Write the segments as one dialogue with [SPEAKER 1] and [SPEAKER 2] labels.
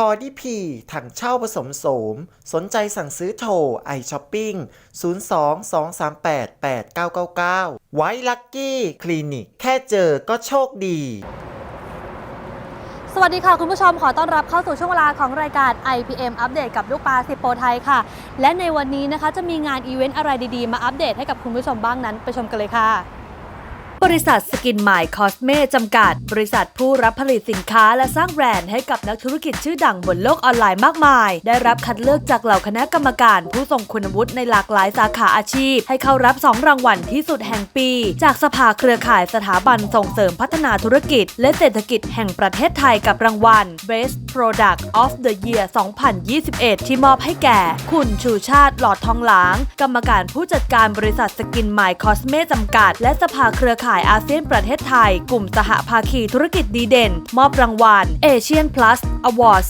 [SPEAKER 1] คอดีพีถังเช่าผสมโสม สนใจสั่งซื้อโทรไอช้อปปิ้ง 02-238-8999 ไว้ลักกี้คลินิก แค่เจอก็โชคดี
[SPEAKER 2] สวัสดีค่ะ คุณผู้ชมขอต้อนรับเข้าสู่ช่วงเวลาของรายการ IPM อัปเดตกับลูกปลาสิบโปรไทยค่ะ และในวันนี้นะคะจะมีงานอีเวนต์อะไรดีๆ มาอัปเดตให้กับคุณผู้ชมบ้างนั้นไปชมกันเลยค่ะ บริษัทสกิน My Cosme จำกัด บริษัทผู้รับผลิตสินค้าและสร้างแบรนด์ให้กับนักธุรกิจชื่อดังบนโลกออนไลน์มากมาย ได้รับคัดเลือกจากเหล่าคณะกรรมการ ผู้ทรงคุณวุฒิในหลากหลายสาขาอาชีพ ให้เข้ารับ 2 รางวัลที่สุดแห่งปี จากสภาเครือข่ายสถาบันส่งเสริมพัฒนาธุรกิจ และเศรษฐกิจแห่งประเทศไทยกับรางวัล Best Product of the Year 2021 ที่มอบให้แก่ คุณชูชาติหลอดทองหลาง กรรมการผู้จัดการบริษัทสกิน My Cosme จำกัด และสภาเครือข่ายอาเซียนประเทศไทย กลุ่มสหภาคีธุรกิจดีเด่น มอบรางวัล Asian Plus Award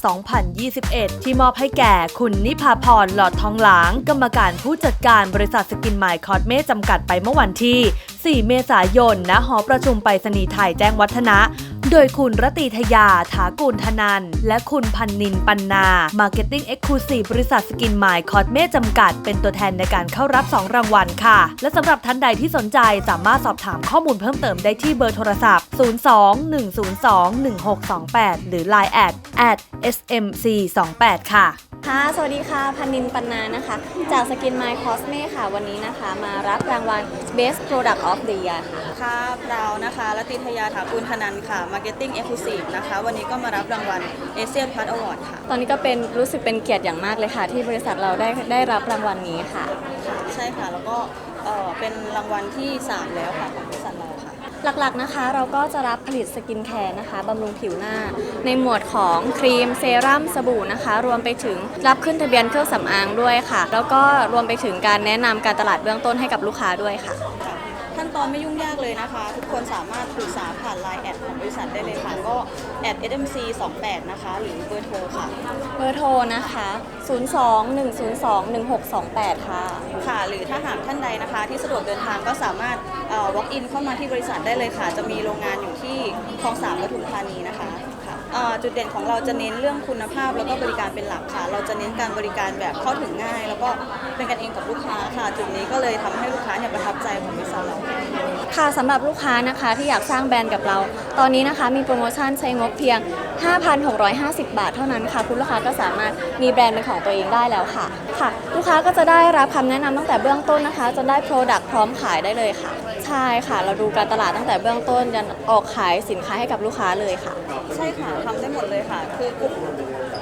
[SPEAKER 2] 2021 ที่มอบให้แก่ คุณนิพาพรหลอดทองหลาง กรรมการผู้จัดการบริษัทสกิน My Cosme จำกัดไปเมื่อวันที่ 4 เมษายนณหอประชุมไปรษณีย์ไทยแจ้งวัฒนะ โดยคุณรติทยา ถากูลธนัน และคุณพันนินปันนา Marketing Exclusive บริษัทสกินไมล์คอสเมจำกัด เป็นตัวแทนในการเข้ารับ 2 รางวัลค่ะ และสำหรับท่านใดที่สนใจสามารถสอบถามข้อมูลเพิ่มเติมได้ที่เบอร์โทรศัพท์ 02-102-1628 หรือ Line at at smc28 ค่ะ
[SPEAKER 3] ค่ะ สวัสดีค่ะ พันนินปันนานะคะ จากสกิน My Cosme ค่ะ วันนี้นะคะ มารับรางวัล Best Product of the Year ค่ะ
[SPEAKER 4] ค่ะเรานะคะรัตติทยาถากุลธนันท์ค่ะ Marketing Exclusive นะคะ วันนี้ก็มารับรางวัล Asian Plus Award ค่ะ
[SPEAKER 3] ตอนนี้ก็เป็นรู้สึกเป็นเกียรติอย่างมากเลยค่ะ ที่บริษัทเราได้ได้รับรางวัลนี้ค่ะ
[SPEAKER 4] ใช่ค่ะ แล้วก็เอ่อเป็นรางวัลที่ 3 แล้วค่ะ
[SPEAKER 3] หลักๆนะคะ เราก็จะรับผลิตสกินแคร์นะคะบำรุงผิวหน้า ในหมวดของครีมเซรั่มสบู่นะคะ รวมไปถึงรับขึ้นทะเบียนเครื่องสำอางด้วยค่ะ แล้วก็รวมไปถึงการแนะนำการตลาดเบื้องต้นให้กับลูกค้าด้วยค่ะ
[SPEAKER 4] นตอนไม่ยุ่งยากเลยนะคะ ทุกคนสามารถปรึกษาผ่าน Line แอดของบริษัทได้เลยค่ะ ก็แอด SMC 28นะคะ หรือเบอร์โทรค่ะ
[SPEAKER 3] เบอร์โทรนะคะ 02-102-1628 ค่ะ
[SPEAKER 4] ค่ะ หรือถ้าหากท่านใดนะคะ ที่สะดวกเดินทางก็สามารถเอ่อ walk in เข้ามาที่บริษัทได้เลยค่ะ จะมีโรงงานอยู่ที่คลองสามปทุมธานีนะคะค่ะเอ่อ จุดเด่นของเราจะเน้นเรื่องคุณภาพแล้วก็บริการเป็นหลักค่ะ เราจะเน้นการบริการแบบเข้าถึงง่าย แล้วก็เป็นกันเองกับลูกค้าค่ะ จุดนี้ก็เลยทำให้ลูกค้าเนี่ยประทับใจของบริษัทเรา
[SPEAKER 3] ค่ะสำหรับลูกค้านะคะที่อยากสร้างแบรนด์กับเรา ตอนนี้นะคะมีโปรโมชั่นใช้งบเพียง 5,650 บาทเท่านั้นค่ะ คุณลูกค้าก็สามารถมีแบรนด์เป็นของตัวเองได้แล้วค่ะค่ะ ลูกค้าก็จะได้รับคำแนะนำตั้งแต่เบื้องต้นนะคะจนได้โปรดักต์พร้อมขายได้เลยค่ะ ใช่ค่ะ เราดูการตลาดตั้งแต่เบื้องต้นจนออกขายสินค้าให้กับลูกค้าเลยค่ะ
[SPEAKER 4] ใช่ค่ะทำได้หมดเลยค่ะ คือกลุ่ม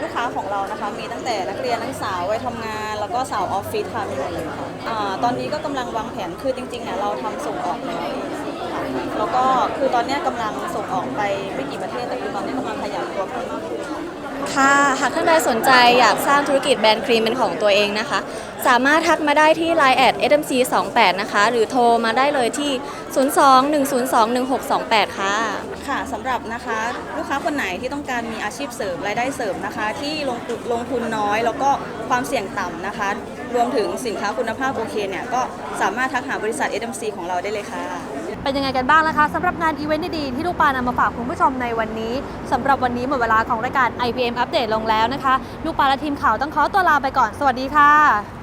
[SPEAKER 4] ลูกค้าของเรานะคะ มีตั้งแต่นักเรียนนักศึกษาวัยทำงาน แล้วก็สาวออฟฟิศค่ะมีหมดเลยค่ะอาตอนนี้ก็กำลังวางแผนคือจริงๆเนี่ยเราทำส่งออกแล้วค่ะแล้วก็คือตอนเนี้ยกำลังส่งออกไปไม่กี่ประเทศแต่า
[SPEAKER 3] กท่านใดสนใจอยากสร้างธุรกิจแบรนด์ครีมเป็นของตัวเองนะคะ สามารถทักมาได้ที่ Line แอด SMC 28 นะคะ หรือโทรมาได้เลยที่ 02-102-1628 ค่ะ
[SPEAKER 4] ค่ะสำหรับนะคะลูกค้าคนไหนที่ต้องการมีอาชีพเสริมรายได้เสริมนะคะ ที่ลงทุนลงทุนน้อย แล้วก็ความเสี่ยงต่ำนะคะ รวมถึงสินค้าคุณภาพโอเคเนี่ยก็สามารถทักหาบริษัท SMC ของเราได้เลยค่ะ
[SPEAKER 2] เป็นยังไงกันบ้างนะคะสำหรับงานอีเวนต์ดีๆที่ลูกปลานำมาฝากคุณผู้ชมในวันนี้สำหรับวันนี้หมดเวลาของรายการ IPM อัปเดตลงแล้วนะคะ ลูกปลาและทีมข่าวต้องขอตัวลาไปก่อนสวัสดีค่ะ